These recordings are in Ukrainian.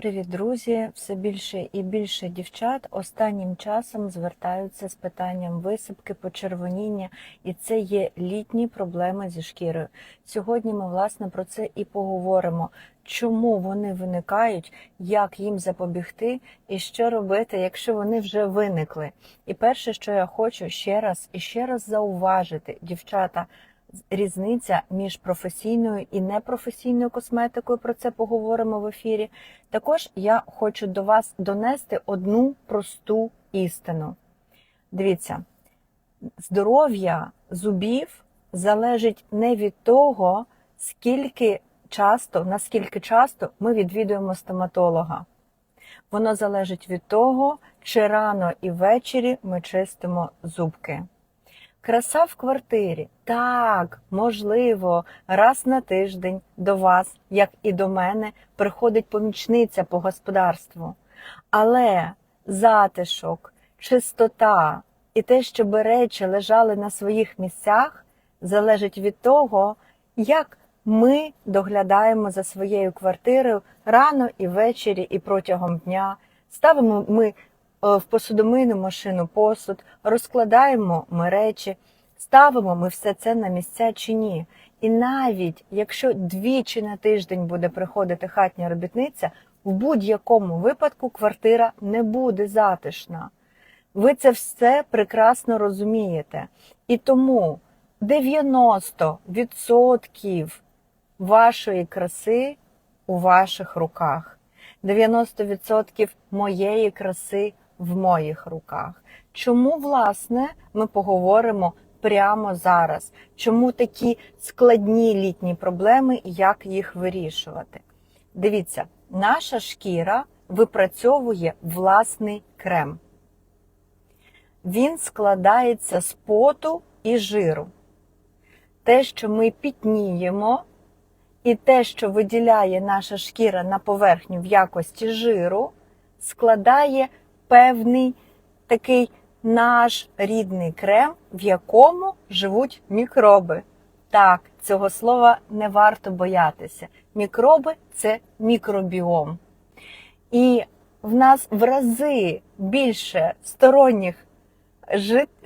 Привіт, друзі! Все більше і більше дівчат останнім часом звертаються з питанням висипки, почервоніння, і це є літні проблеми зі шкірою. Сьогодні ми власне про це і поговоримо. Чому вони виникають, як їм запобігти, і що робити, якщо вони вже виникли. І перше, що я хочу ще раз і ще раз зауважити, дівчата, різниця між професійною і непрофесійною косметикою. Про це поговоримо в ефірі. Також я хочу до вас донести одну просту істину. Дивіться, здоров'я зубів залежить не від того, скільки часто, наскільки часто ми відвідуємо стоматолога. Воно залежить від того, чи рано і ввечері ми чистимо зубки. Краса в квартирі. Так, можливо, раз на тиждень до вас, як і до мене, приходить помічниця по господарству. Але затишок, чистота і те, щоб речі лежали на своїх місцях, залежить від того, як ми доглядаємо за своєю квартирою рано і ввечері, і протягом дня. Ставимо ми в посудомийну машину посуд, розкладаємо ми речі, ставимо ми все це на місця чи ні. І навіть якщо двічі на тиждень буде приходити хатня робітниця, в будь-якому випадку квартира не буде затишна. Ви це все прекрасно розумієте. І тому 90% вашої краси у ваших руках. 90% моєї краси в моїх руках. Чому, власне, ми поговоримо прямо зараз? Чому такі складні літні проблеми і як їх вирішувати? Дивіться, наша шкіра випрацьовує власний крем. Він складається з поту і жиру. Те, що ми пітніємо, і те, що виділяє наша шкіра на поверхню в якості жиру, складає певний такий наш рідний крем, в якому живуть мікроби. Так, цього слова не варто боятися. Мікроби це мікробіом. І в нас в рази більше сторонніх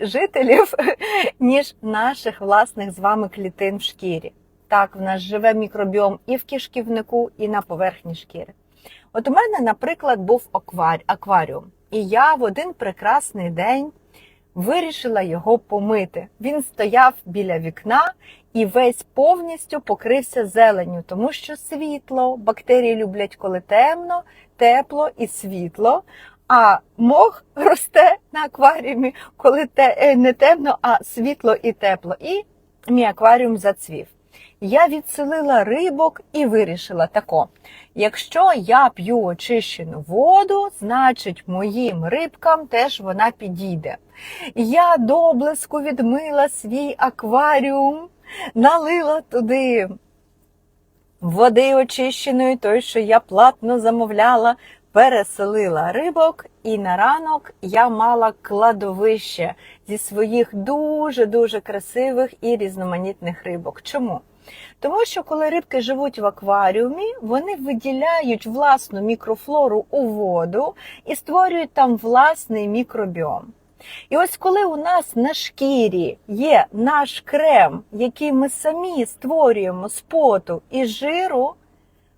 жителів, ніж наших власних з вами клітин в шкірі. Так, в нас живе мікробіом і в кишківнику, і на поверхні шкіри. От у мене, наприклад, був акваріум, і я в один прекрасний день вирішила його помити. Він стояв біля вікна і весь повністю покрився зеленню, тому що світло, бактерії люблять, коли темно, тепло і світло. А мох росте на акваріумі, коли те, не темно, а світло і тепло. І мій акваріум зацвів. Я відселила рибок і вирішила тако: якщо я п'ю очищену воду, значить моїм рибкам теж вона підійде. Я до блиску відмила свій акваріум, налила туди води очищеної, той, що я платно замовляла, переселила рибок, і на ранок я мала кладовище зі своїх дуже-дуже красивих і різноманітних рибок. Чому? Тому що коли рибки живуть в акваріумі, вони виділяють власну мікрофлору у воду і створюють там власний мікробіом. І ось коли у нас на шкірі є наш крем, який ми самі створюємо з поту і жиру,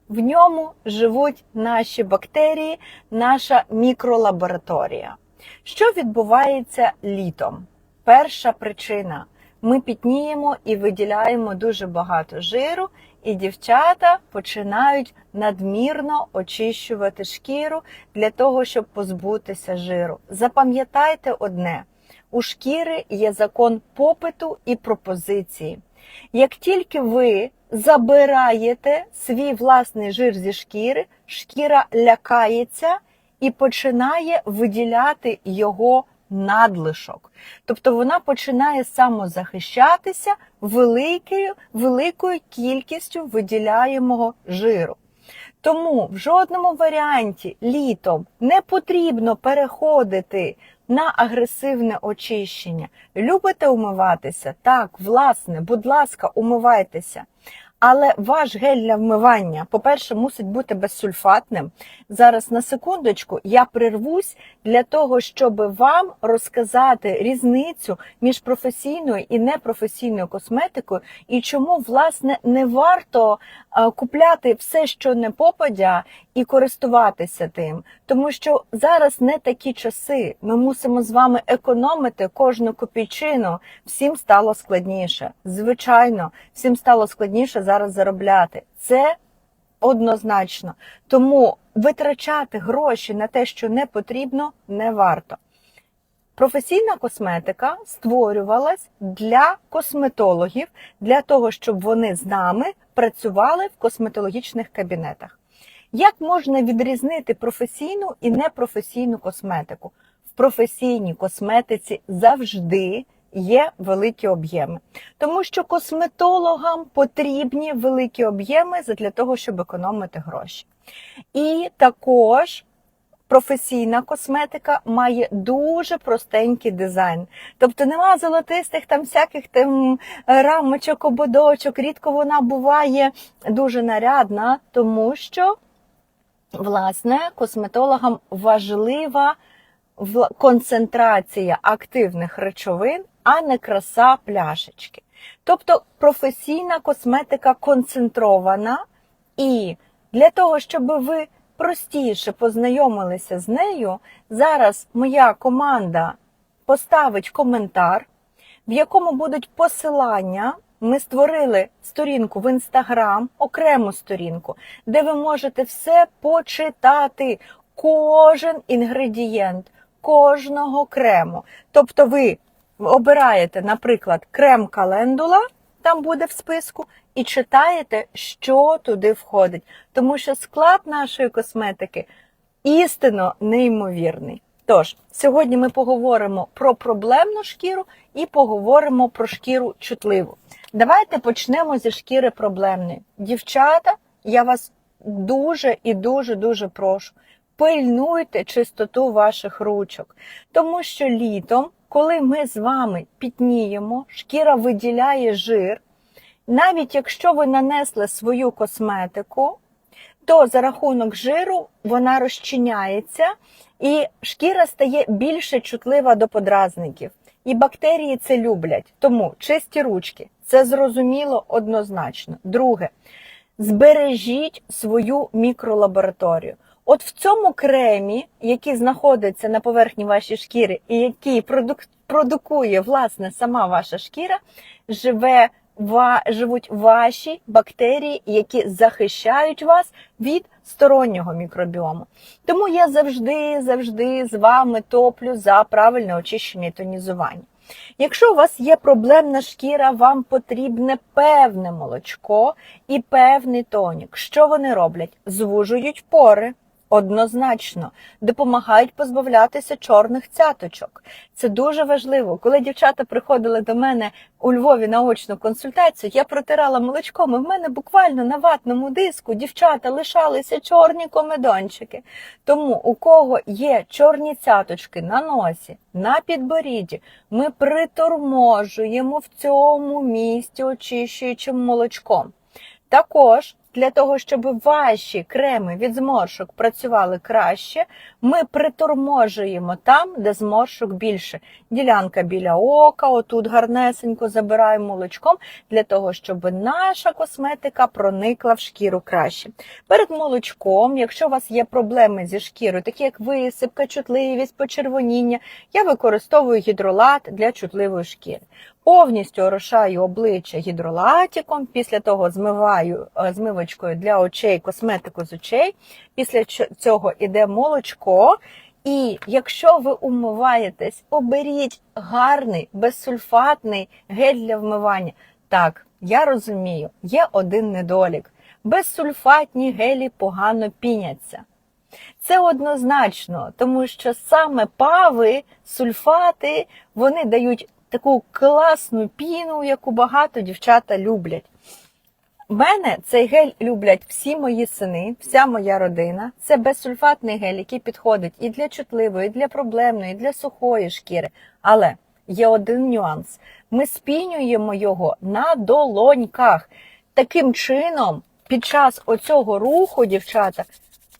в ньому живуть наші бактерії, наша мікролабораторія. Що відбувається літом? Перша причина ми пітніємо і виділяємо дуже багато жиру, і дівчата починають надмірно очищувати шкіру для того, щоб позбутися жиру. Запам'ятайте одне: у шкіри є закон попиту і пропозиції. Як тільки ви забираєте свій власний жир зі шкіри, шкіра лякається і починає виділяти його надлишок. Тобто вона починає самозахищатися великою, великою кількістю виділяємого жиру. Тому в жодному варіанті літом не потрібно переходити на агресивне очищення. Любите умиватися? Так, власне, будь ласка, умивайтеся. Але ваш гель для вмивання, по-перше, мусить бути безсульфатним. Зараз на секундочку я прервусь для того, щоб вам розказати різницю між професійною і непрофесійною косметикою, і чому власне не варто е, купляти все, що не попадя, і користуватися тим, тому що зараз не такі часи. Ми мусимо з вами економити кожну копійчину. Всім стало складніше. Звичайно, всім стало складніше зараз заробляти. Це однозначно. Тому витрачати гроші на те, що не потрібно, не варто. Професійна косметика створювалась для косметологів, для того, щоб вони з нами працювали в косметологічних кабінетах. Як можна відрізнити професійну і непрофесійну косметику? В професійній косметиці завжди є великі об'єми, тому що косметологам потрібні великі об'єми для того, щоб економити гроші. І також професійна косметика має дуже простенький дизайн. Тобто нема золотистих там всяких там рамочок, ободочок. Рідко вона буває дуже нарядна, тому що власне косметологам важлива концентрація активних речовин, а не краса пляшечки. Тобто професійна косметика концентрована, і для того, щоб ви простіше познайомилися з нею, зараз моя команда поставить коментар, в якому будуть посилання. Ми створили сторінку в інстаграм, окрему сторінку, де ви можете все почитати, кожен інгредієнт кожного крему. Тобто ви обираєте, наприклад, крем календула, там буде в списку, і читаєте, що туди входить. Тому що склад нашої косметики істинно неймовірний. Тож, сьогодні ми поговоримо про проблемну шкіру і поговоримо про шкіру чутливу. Давайте почнемо зі шкіри проблемної. Дівчата, я вас дуже і дуже дуже прошу. Пильнуйте чистоту ваших ручок, тому що літом, коли ми з вами пітніємо, шкіра виділяє жир. Навіть якщо ви нанесли свою косметику, то за рахунок жиру вона розчиняється, і шкіра стає більше чутлива до подразників. І бактерії це люблять. Тому чисті ручки це зрозуміло однозначно. Друге, збережіть свою мікролабораторію. От в цьому кремі, який знаходиться на поверхні вашої шкіри, і який продук- продукує власне сама ваша шкіра, живе ва, живуть ваші бактерії, які захищають вас від стороннього мікробіому. Тому я завжди, завжди з вами топлю за правильне очищення і тонізування. Якщо у вас є проблемна шкіра, вам потрібне певне молочко і певний тонік. Що вони роблять? Звужують пори. Однозначно допомагають позбавлятися чорних цяточок. Це дуже важливо. Коли дівчата приходили до мене у Львові на очну консультацію, я протирала молочком, і в мене буквально на ватному диску дівчата лишалися чорні комедончики. Тому у кого є чорні цяточки на носі, на підборідді, ми приторможуємо в цьому місці очищуючим молочком. Також для того, щоб ваші креми від зморшок працювали краще, ми приторможуємо там, де зморшок більше. Ділянка біля ока, отут гарнесенько забираємо молочком, для того, щоб наша косметика проникла в шкіру краще. Перед молочком, якщо у вас є проблеми зі шкірою, такі як висипка, чутливість, почервоніння, я використовую гідролат для чутливої шкіри. Повністю орошаю обличчя гідролатиком, після того змиваю е, змивочкою для очей косметику з очей. Після цього іде молочко. І якщо ви умиваєтесь, оберіть гарний безсульфатний гель для вмивання. Так, я розумію, є один недолік. Безсульфатні гелі погано піняться. Це однозначно, тому що саме пави, сульфати, вони дають таку класну піну, яку багато дівчата люблять. Мене цей гель люблять всі мої сини, вся моя родина. Це безсульфатний гель, який підходить і для чутливої, і для проблемної, і для сухої шкіри. Але є один нюанс: ми спінюємо його на долоньках. Таким чином, під час оцього руху, дівчата,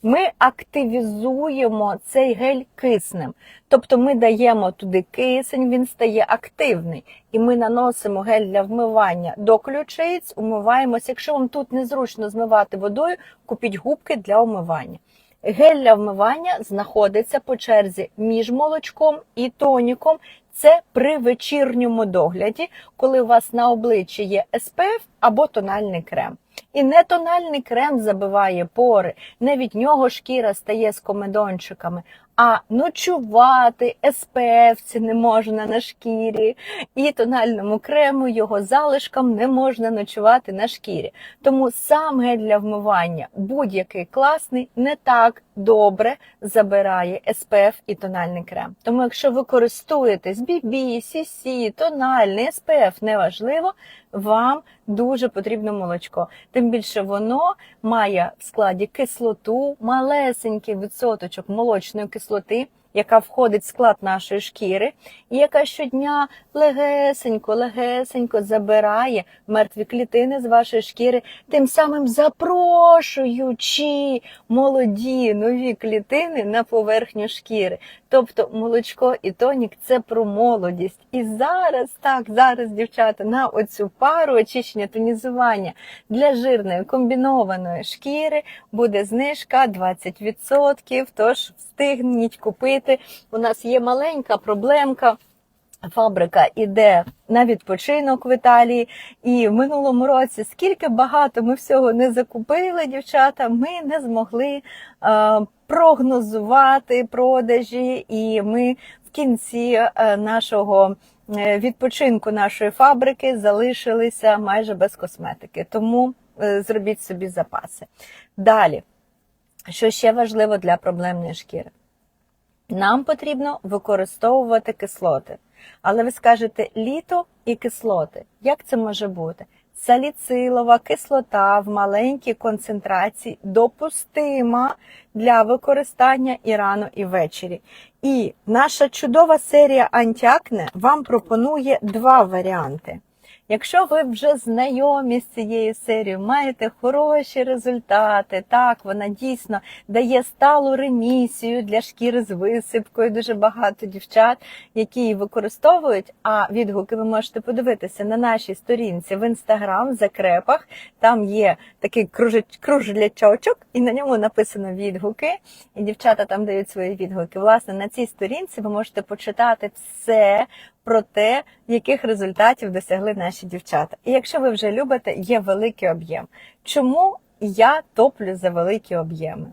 ми активізуємо цей гель киснем. Тобто ми даємо туди кисень, він стає активний. І ми наносимо гель для вмивання до ключиць, умиваємося. Якщо вам тут незручно змивати водою, купіть губки для умивання. Гель для вмивання знаходиться по черзі між молочком і тоніком. Це при вечірньому догляді, коли у вас на обличчі є SPF або тональний крем. І не тональний крем забиває пори, не від нього шкіра стає з комедончиками, а ночувати SPF не можна на шкірі, і тональному крему його залишкам не можна ночувати на шкірі. Тому сам гель для вмивання будь-який класний не так добре забирає SPF і тональний крем. Тому якщо ви користуєтесь BB, CC, тональний, SPF, неважливо, вам дуже потрібно молочко. Тим більше воно має в складі кислоту, малесенький відсоточок молочної кислоти, яка входить в склад нашої шкіри, і яка щодня легесенько, легесенько забирає мертві клітини з вашої шкіри, тим самим запрошуючи молоді нові клітини на поверхню шкіри. Тобто молочко і тонік це про молодість. І зараз, так, зараз, дівчата, на оцю пару очищення тонізування для жирної комбінованої шкіри буде знижка 20%. Тож встигніть купити. У нас є маленька проблемка. Фабрика іде на відпочинок в Італії, і в минулому році скільки багато ми всього не закупили, дівчата, ми не змогли е, прогнозувати продажі, і ми в кінці е, нашого е, відпочинку нашої фабрики залишилися майже без косметики. Тому е, зробіть собі запаси. Далі, що ще важливо для проблемної шкіри? Нам потрібно використовувати кислоти. Але ви скажете літо і кислоти. Як це може бути? Саліцилова кислота в маленькій концентрації допустима для використання і рано, і ввечері. І наша чудова серія антіакне вам пропонує два варіанти. Якщо ви вже знайомі з цією серією, маєте хороші результати, так, вона дійсно дає сталу ремісію для шкіри з висипкою. Дуже багато дівчат, які її використовують. А відгуки ви можете подивитися на нашій сторінці в інстаграм в закрепах. Там є такий кружлячочок, і на ньому написано відгуки. І дівчата там дають свої відгуки. Власне, на цій сторінці ви можете почитати все про те, яких результатів досягли наші дівчата. І якщо ви вже любите, є великий об'єм. Чому я топлю за великі об'єми?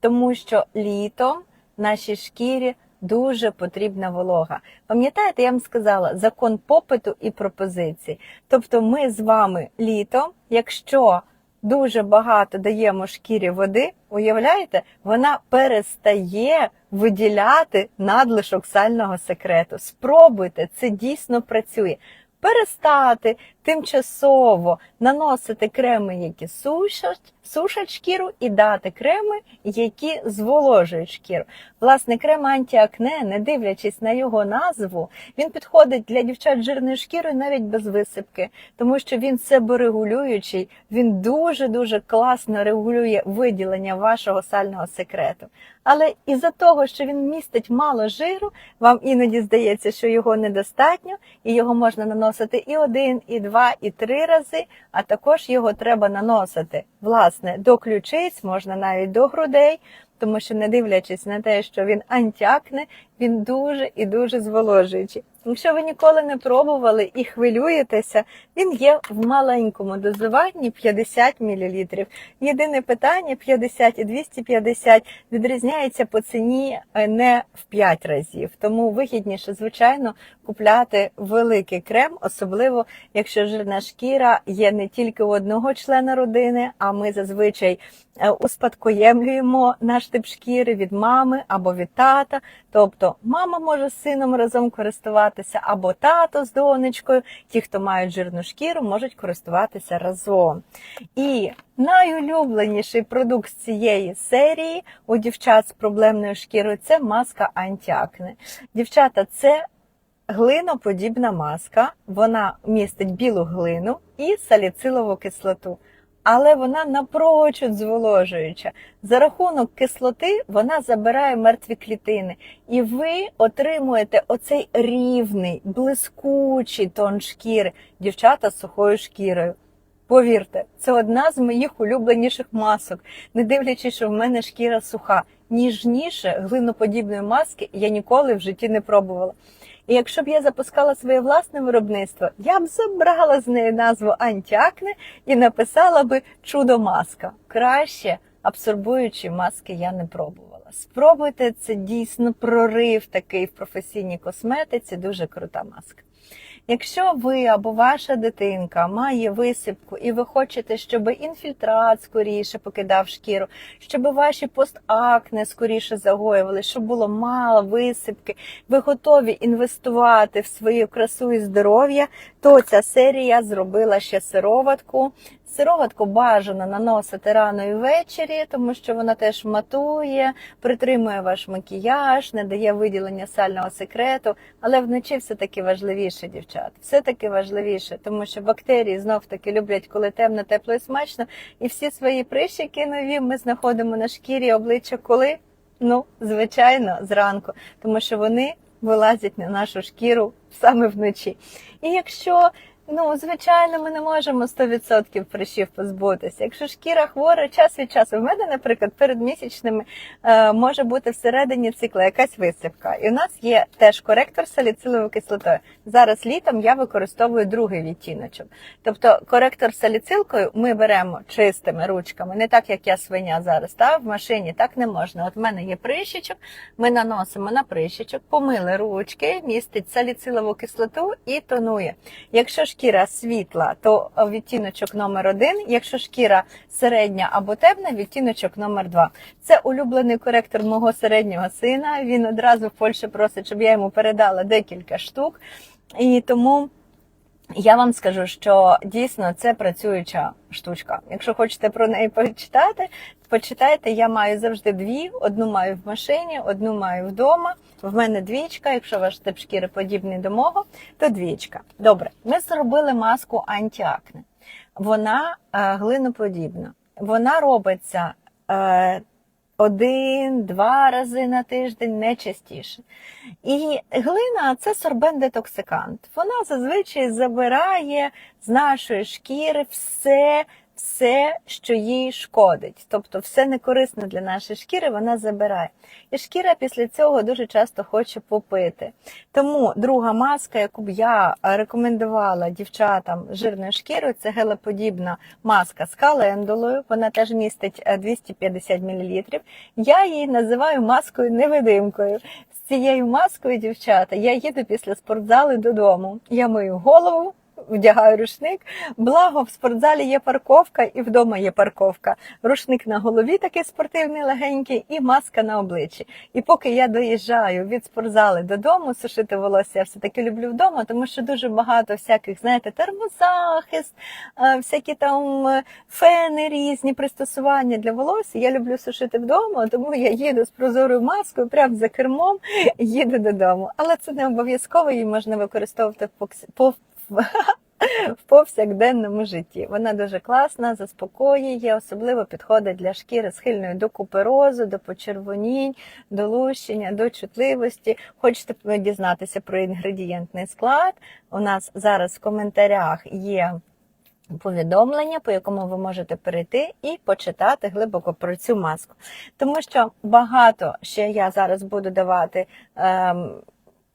Тому що літом нашій шкірі дуже потрібна волога. Пам'ятаєте, я вам сказала закон попиту і пропозицій. Тобто, ми з вами літом, якщо дуже багато даємо шкірі води, уявляєте, вона перестає виділяти надлишок сального секрету. Спробуйте, це дійсно працює. Перестати тимчасово наносити креми, які сушать, сушать шкіру, і дати креми, які зволожують шкіру. Власне, крем антіакне, не дивлячись на його назву, він підходить для дівчат з жирною шкірою навіть без висипки, тому що він себорегулюючий, він дуже-дуже класно регулює виділення вашого сального секрету. Але із-за того, що він містить мало жиру, вам іноді здається, що його недостатньо, і його можна наносити і один, і два, і три рази, а також його треба наносити. Власне до ключиць, можна навіть до грудей, тому що, не дивлячись на те, що він антякне, він дуже і дуже зволожуючий. Якщо ви ніколи не пробували і хвилюєтеся, він є в маленькому дозуванні 50 мл. Єдине питання 50 і 250 відрізняється по ціні е, не в 5 разів. Тому вигідніше, звичайно, купляти великий крем, особливо якщо жирна шкіра є не тільки у одного члена родини, а ми зазвичай е, успадкоємлюємо наш тип шкіри від мами або від тата. Тобто мама може з сином разом користуватися, або тато з донечкою. Ті, хто мають жирну шкіру, можуть користуватися разом. І найулюбленіший продукт з цієї серії у дівчат з проблемною шкірою це маска антіакне. Дівчата, це глиноподібна маска, вона містить білу глину і саліцилову кислоту. Але вона напрочуд зволожуюча. За рахунок кислоти вона забирає мертві клітини, і ви отримуєте оцей рівний, блискучий тон шкіри, дівчата з сухою шкірою. Повірте, це одна з моїх улюбленіших масок, не дивлячись, що в мене шкіра суха. Ніжніше глиноподібної маски я ніколи в житті не пробувала. І якщо б я запускала своє власне виробництво, я б забрала з неї назву антіакне і написала би чудо маска. Краще абсорбуючі маски я не пробувала. Спробуйте, це дійсно прорив такий в професійній косметиці, дуже крута маска. Якщо ви або ваша дитинка має висипку, і ви хочете, щоб інфільтрат скоріше покидав шкіру, щоб ваші постакне скоріше загоювали, щоб було мало висипки, ви готові інвестувати в свою красу і здоров'я, то ця серія зробила ще сироватку. Сироватку бажано наносити рано і ввечері, тому що вона теж матує, притримує ваш макіяж, не дає виділення сального секрету. Але вночі все таки важливіше, дівчат. Все таки важливіше, тому що бактерії знов таки люблять, коли темно, тепло і смачно. І всі свої прищики нові ми знаходимо на шкірі обличчя, коли ну звичайно зранку, тому що вони вилазять на нашу шкіру саме вночі. І якщо Ну, звичайно, ми не можемо 100% прищів позбутися. Якщо шкіра хвора, час від часу. В мене, наприклад, перед місячними е, може бути всередині цикла якась висипка. І у нас є теж коректор саліциловою кислотою. Зараз літом я використовую другий відтіночок. Тобто коректор саліцилкою ми беремо чистими ручками, не так як я свиня зараз. Та в машині так не можна. От в мене є прищичок, ми наносимо на прищичок, помили ручки, містить саліцилову кислоту і тонує. Якщо шкіра світла, то відтіночок номер один. Якщо шкіра середня або темна, відтіночок номер два. Це улюблений коректор мого середнього сина. Він одразу в Польщі просить, щоб я йому передала декілька штук. І тому я вам скажу, що дійсно це працююча штучка. Якщо хочете про неї почитати, почитайте. Я маю завжди дві: одну маю в машині, одну маю вдома. В мене двічка. Якщо ваш тип шкіри подібний до мого, то двічка. Добре, ми зробили маску антіакне. Вона е, глиноподібна. Вона робиться е, один-два рази на тиждень, не частіше. І глина це сорбен-детоксикант. Вона зазвичай забирає з нашої шкіри все. Все, що їй шкодить, тобто все некорисне для нашої шкіри, вона забирає. І шкіра після цього дуже часто хоче попити. Тому друга маска, яку б я рекомендувала дівчатам жирною шкірою, це гелеподібна маска з календулою. Вона теж містить е, 250 мл. Я її називаю маскою-невидимкою. З цією маскою, дівчата, я їду після спортзали додому. Я мию голову вдягаю рушник. Благо в спортзалі є парковка і вдома є парковка. Рушник на голові такий спортивний, легенький, і маска на обличчі. І поки я доїжджаю від спортзали додому, сушити волосся, я все таки люблю вдома, тому що дуже багато всяких, знаєте, термозахист, е, всякі там е, фени різні пристосування для волосся. Я люблю сушити вдома, тому я їду з прозорою маскою прямо за кермом, їду додому. Але це не обов'язково її можна використовувати по в повсякденному житті. Вона дуже класна, заспокоює, особливо підходить для шкіри схильної до куперозу, до почервонінь, до лущення, до чутливості. Хочете дізнатися про інгредієнтний склад? У нас зараз в коментарях є. Повідомлення, по якому ви можете перейти і почитати глибоко про цю маску. Тому що багато ще я зараз буду давати ем,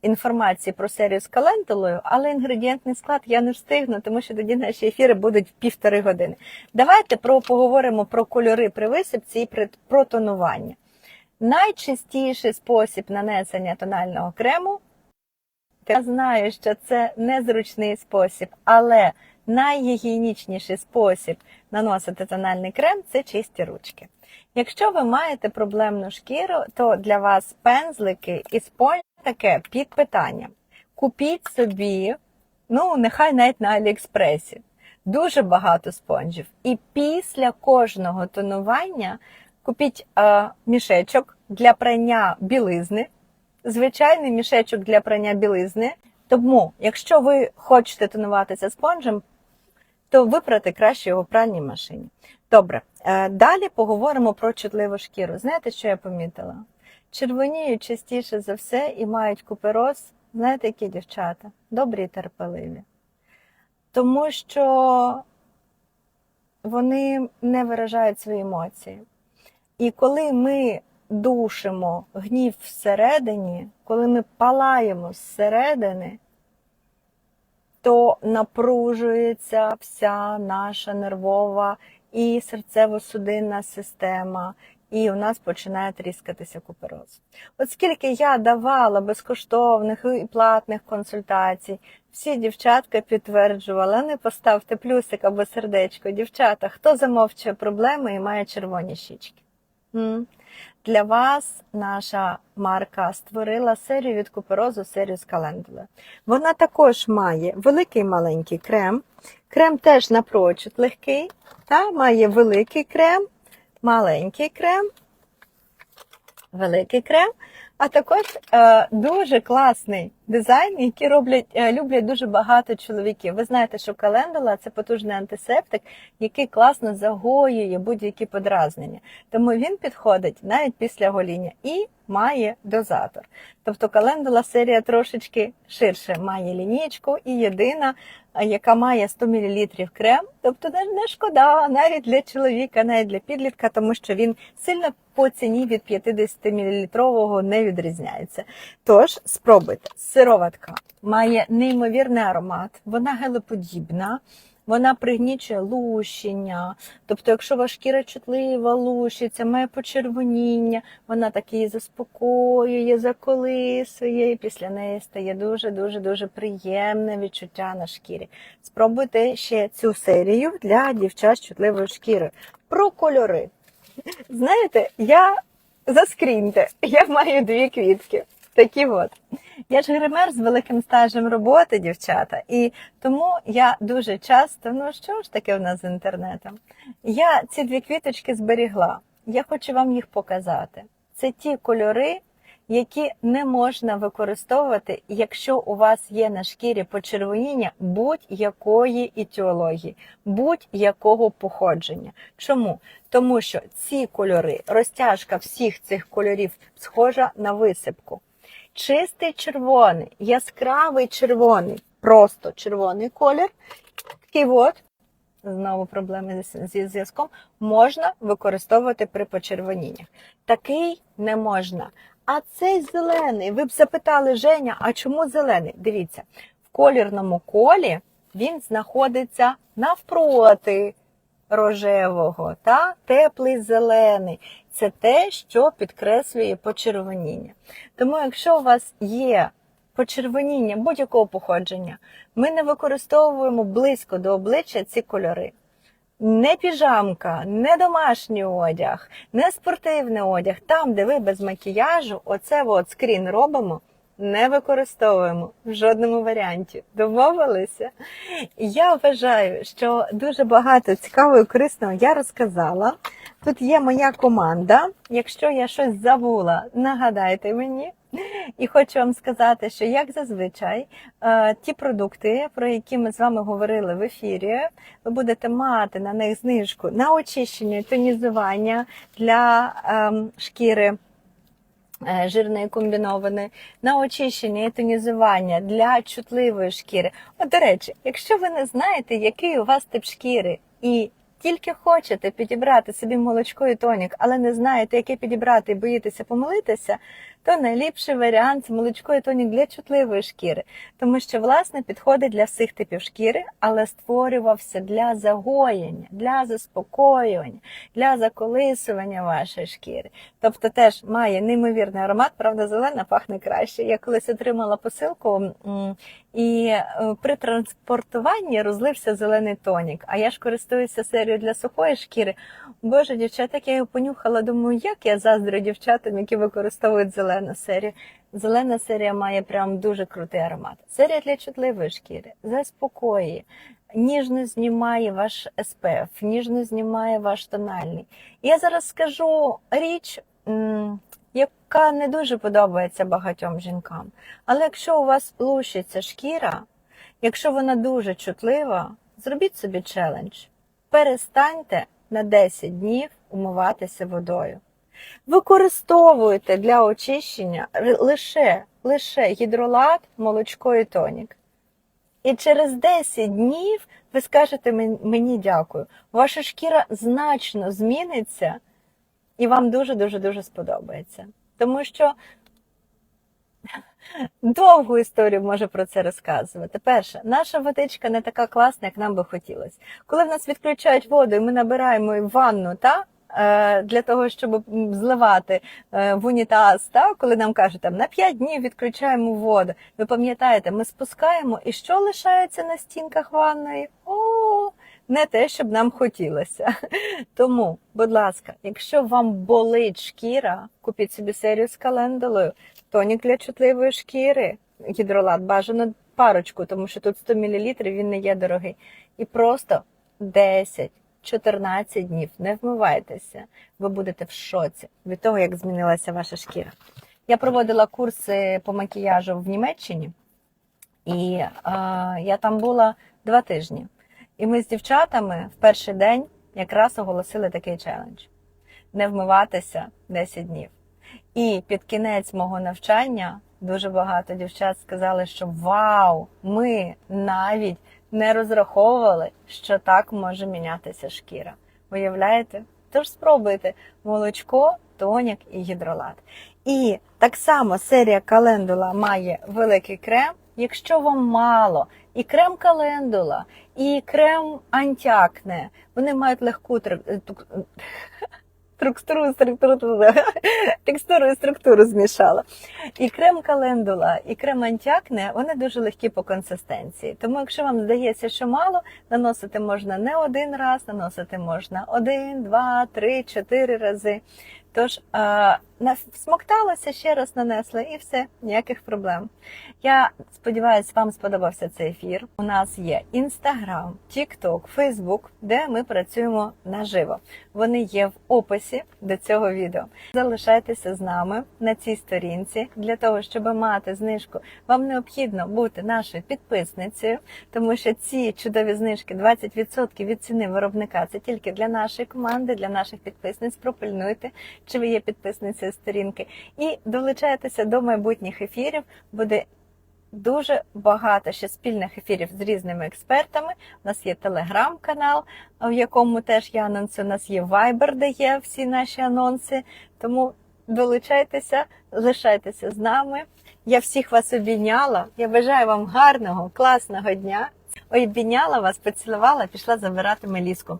інформації про серію з календулою, але інгредієнтний склад я не встигну, тому що тоді наші ефіри будуть в півтори години. Давайте про поговоримо про кольори при висипці і при, про тонування. Найчастіший спосіб нанесення тонального крему. Я знаю, що це незручний спосіб, але найгігієнічніший спосіб наносити тональний крем це чисті ручки. Якщо ви маєте проблемну шкіру, то для вас пензлики і спонж таке під питанням. Купіть собі, ну, нехай навіть на Аліекспресі, дуже багато спонжів. І після кожного тонування купіть е, мішечок для прання білизни, звичайний мішечок для прання білизни. Тому, якщо ви хочете тонуватися спонжем, то випрати краще його в пральній машині. Добре, е, далі поговоримо про чутливу шкіру. Знаєте, що я помітила? Червоніють частіше за все і мають купероз. Знаєте, які дівчата? Добрі і терпеливі. Тому що вони не виражають свої емоції. І коли ми душимо гнів всередині, коли ми палаємо зсередини, то напружується вся наша нервова і серцево-судинна система, і у нас починає тріскатися купероз. От скільки я давала безкоштовних і платних консультацій, всі дівчатка підтверджували, не поставте плюсик або сердечко. Дівчата, хто замовчує проблеми і має червоні щічки? Для вас наша марка створила серію від куперозу, серію з календули. Вона також має великий маленький крем. Крем теж напрочуд легкий, та має великий крем, маленький крем, великий крем, а також е, дуже класний дизайн, який роблять, е, люблять дуже багато чоловіків. Ви знаєте, що календула це потужний антисептик, який класно загоює будь-які подразнення. Тому він підходить навіть після гоління і має дозатор. Тобто календула серія трошечки ширше має лінійку і єдина, яка має 100 мл крем. Тобто не шкода навіть для чоловіка, навіть для підлітка, тому що він сильно по ціні від 50 мл не відрізняється. Тож спробуйте. Сироватка має неймовірний аромат, вона гелеподібна. Вона пригнічує лущення, тобто, якщо ваша шкіра чутлива, лущиться, має почервоніння, вона так її заспокоює, заколисує, і після неї стає дуже дуже дуже приємне відчуття на шкірі. Спробуйте ще цю серію для дівчат з чутливою шкірою. Про кольори. Знаєте, я заскріньте, я маю дві квітки. Такі от. Я ж гример з великим стажем роботи, дівчата, і тому я дуже часто, ну що ж таке в нас з інтернетом? Я ці дві квіточки зберігла. Я хочу вам їх показати. Це ті кольори, які не можна використовувати, якщо у вас є на шкірі почервоніння будь-якої етіології, будь-якого походження. Чому? Тому що ці кольори, розтяжка всіх цих кольорів схожа на висипку. Чистий червоний, яскравий червоний, просто червоний колір. Такий от, знову проблеми зі зв'язком, можна використовувати при почервоніннях. Такий не можна. А цей зелений, ви б запитали Женя, а чому зелений? Дивіться, в колірному колі він знаходиться навпроти рожевого, та теплий зелений. Це те, що підкреслює почервоніння. Тому, якщо у вас є почервоніння будь-якого походження, ми не використовуємо близько до обличчя ці кольори. Не піжамка, не домашній одяг, не спортивний одяг. Там, де ви без макіяжу, оце от скрін робимо, не використовуємо в жодному варіанті. Домовилися? Я вважаю, що дуже багато цікавого і корисного я розказала. Тут є моя команда. Якщо я щось забула, нагадайте мені. І хочу вам сказати, що як зазвичай, е, ті продукти, про які ми з вами говорили в ефірі, ви будете мати на них знижку на очищення тонізування для ем, шкіри. Е, Жирної комбіноване, на очищення і тонізування для чутливої шкіри. От, до речі, якщо ви не знаєте, який у вас тип шкіри, і тільки хочете підібрати собі молочко і тонік, але не знаєте, яке підібрати і боїтеся помилитися, то найліпший варіант це молочко і тонік для чутливої шкіри, тому що власне підходить для всіх типів шкіри, але створювався для загоєння, для заспокоювання, для заколисування вашої шкіри. Тобто теж має неймовірний аромат, правда, зелена пахне краще. Я колись отримала посилку. і е, при транспортуванні розлився зелений тонік. А я ж користуюся серією для сухої шкіри. Боже, дівчата, як я його понюхала, думаю, як я заздрю дівчатам, які використовують зелену серію. Зелена серія має прям дуже крутий аромат. Серія для чутливої шкіри, заспокоює, ніжно знімає ваш SPF, ніжно знімає ваш тональний. Я зараз скажу річ, яка не дуже подобається багатьом жінкам. Але якщо у вас лущиться шкіра, якщо вона дуже чутлива, зробіть собі челендж. Перестаньте на 10 днів умиватися водою. Використовуйте для очищення лише, лише гідролат, молочко і тонік. І через 10 днів ви скажете мені дякую. Ваша шкіра значно зміниться, і вам дуже-дуже дуже сподобається. Тому що довгу історію може про це розказувати. Перше, наша водичка не така класна, як нам би хотілося. Коли в нас відключають воду, і ми набираємо ванну, та? Е, Для того, щоб зливати е, в унітаз, та? коли нам кажуть, там, на 5 днів відключаємо воду. Ви пам'ятаєте, ми спускаємо, і що лишається на стінках ванної? О, не те, щоб нам хотілося. Тому, будь ласка, якщо вам болить шкіра, купіть собі серію з календулою, тонік для чутливої шкіри, гідролат, бажано парочку, тому що тут 100 мл, він не є дорогий. І просто 10 14 днів не вмивайтеся, ви будете в шоці від того, як змінилася ваша шкіра. Я проводила курси по макіяжу в Німеччині, і е, я там була два тижні. І ми з дівчатами в перший день якраз оголосили такий челендж: не вмиватися 10 днів. І під кінець мого навчання дуже багато дівчат сказали, що вау, ми навіть не розраховували, що так може мінятися шкіра. Уявляєте? Тож спробуйте молочко, тонік і гідролат. І так само серія календула має великий крем. Якщо вам мало, і крем календула, і крем антіакне, вони мають легку тр- структуру, структуру, текстуру і структуру змішала. І крем календула, і крем антіакне, вони дуже легкі по консистенції. Тому, якщо вам здається, що мало, наносити можна не один раз, наносити можна один, два, три, чотири рази. Тож всмокталося, ще раз нанесли і все, ніяких проблем. Я сподіваюся, вам сподобався цей ефір. У нас є Інстаграм, Тікток, Фейсбук, де ми працюємо наживо. Вони є в описі до цього відео. Залишайтеся з нами на цій сторінці. Для того, щоб мати знижку, вам необхідно бути нашою підписницею, тому що ці чудові знижки 20% від ціни виробника це тільки для нашої команди, для наших підписниць. Пропильнуйте, чи ви є підписницею сторінки, і долучайтеся до майбутніх ефірів. Буде дуже багато ще спільних ефірів з різними експертами. У нас є телеграм-канал, в якому теж є анонси. У нас є Viber, де є всі наші анонси. Тому долучайтеся, лишайтеся з нами. Я всіх вас обійняла. Я бажаю вам гарного, класного дня. Обійняла вас, поцілувала, пішла забирати Меліску.